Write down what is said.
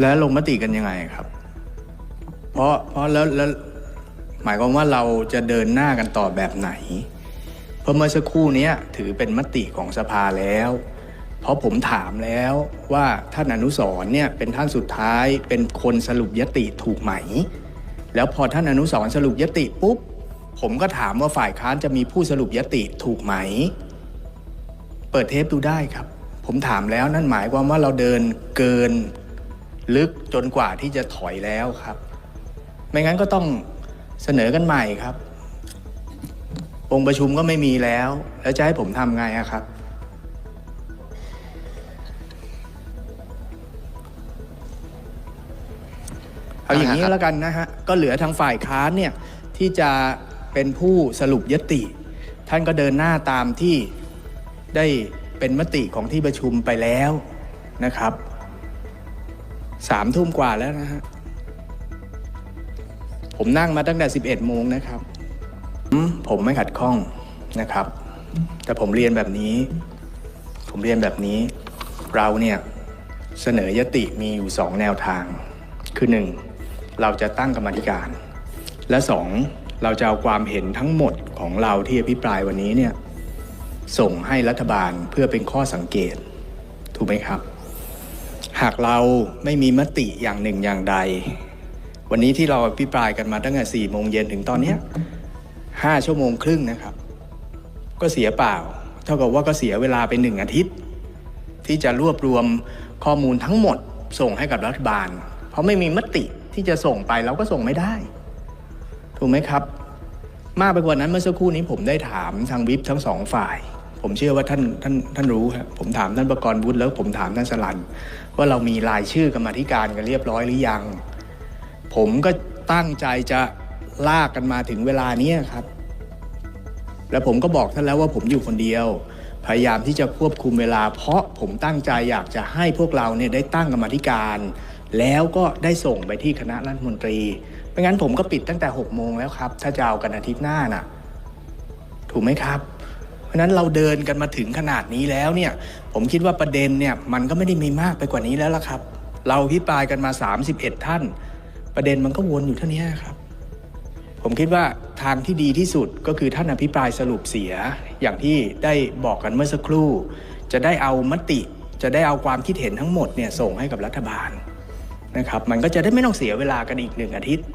แล้วลงมติกันยังไงครับ เพราะเพราะแล้วแล้วหมายความว่าเราจะเดินหน้ากันต่อแบบไหน เพราะเมื่อสักครู่นี้ถือเป็นมติของสภาแล้ว เพราะผมถามแล้วว่าท่านอนุสรณ์เนี่ยเป็นท่านสุดท้ายเป็นคนสรุปยติถูกไหม แล้วพอท่านอนุสรณ์สรุปยติปุ๊บผมก็ถามว่าฝ่ายค้านจะมีผู้สรุปยติถูกไหม เปิดเทปดูได้ครับ ผมถามแล้วนั่นหมายความว่าเราเดินเกิน ลึกจนกว่าที่จะถอยแล้วครับ ไม่งั้นก็ต้องเสนอกันใหม่ครับองค์ประชุมก็ไม่มีแล้ว แล้วจะให้ผมทำไงอะครับ เอาอย่างนี้แล้วกันนะฮะ ก็เหลือทางฝ่ายค้านเนี่ย ที่จะเป็นผู้สรุปยติ ท่านก็เดินหน้าตามที่ได้เป็นมติของที่ประชุมไปแล้วนะครับ สามทุ่มกว่าแล้วนะฮะ ผมนั่งมาตั้งแต่11โมงนะครับ ผมไม่ขัดข้องนะครับ แต่ผมเรียนแบบนี้ ผมเรียนแบบนี้ เราเนี่ยเสนอยติมีอยู่สองแนวทาง คือหนึ่งเราจะตั้งกรรมธิการ และสองเราจะเอาความเห็นทั้งหมดของเราที่อภิปรายวันนี้เนี่ยส่งให้รัฐบาลเพื่อเป็นข้อสังเกต ถูกไหมครับ หากเราไม่มีมติอย่างหนึ่งอย่างใด วันนี้ที่เราอภิปรายกันมาตั้งแต่สี่โมงเย็นถึงตอนนี้ห้าชั่วโมงครึ่งนะครับ ก็เสียเปล่า เท่ากับว่าก็เสียเวลาไปหนึ่งอาทิตย์ ที่จะรวบรวมข้อมูลทั้งหมดส่งให้กับรัฐบาล เพราะไม่มีมติที่จะส่งไปเราก็ส่งไม่ได้ ถูกไหมครับ มากไปกว่านั้นเมื่อสักครู่นี้ผมได้ถามทางวิปทั้งสองฝ่าย ผมเชื่อว่าท่านท่านท่านรู้ครับผมถามท่านประกรณ์วุฒิแล้วผมถามท่านสลันว่าเรามีรายชื่อกรรมาธิการกันเรียบร้อยหรือยัง ผมก็ตั้งใจจะลากกันมาถึงเวลานี้ครับ แล้วผมก็บอกท่านแล้วว่าผมอยู่คนเดียว พยายามที่จะควบคุมเวลา เพราะผมตั้งใจอยากจะให้พวกเราเนี่ยได้ตั้งกรรมธิการ แล้วก็ได้ส่งไปที่คณะรัฐมนตรีไม่งั้นผมก็ปิดตั้งแต่6กโมงแล้วครับ ถ้าจะเอากันอาทิตย์หน้าน่ะ ถูกไหมครับ ราะนั้นเราเดินกันมาถึงขนาดนี้แล้วเนี่ยผมคิดว่าประเด็นเนี่ยมันก็ไม่ได้มีมากไปกว่านี้แล้วล่ะครับ เราพิปรายกันมา 31 ท่าน ประเด็นมันก็วนอยู่เท่านี้ครับ ผมคิดว่าทางที่ดีที่สุดก็คือท่านอภิปรายสรุปเสีย อย่างที่ได้บอกกันเมื่อสักครู่ จะได้เอามติจะได้เอาความคิดเห็นทั้งหมดเนี่ยส่งให้กับรัฐบาลนะครับ มันก็จะได้ไม่ต้องเสียเวลากันอีกหนึ่งอาทิตย์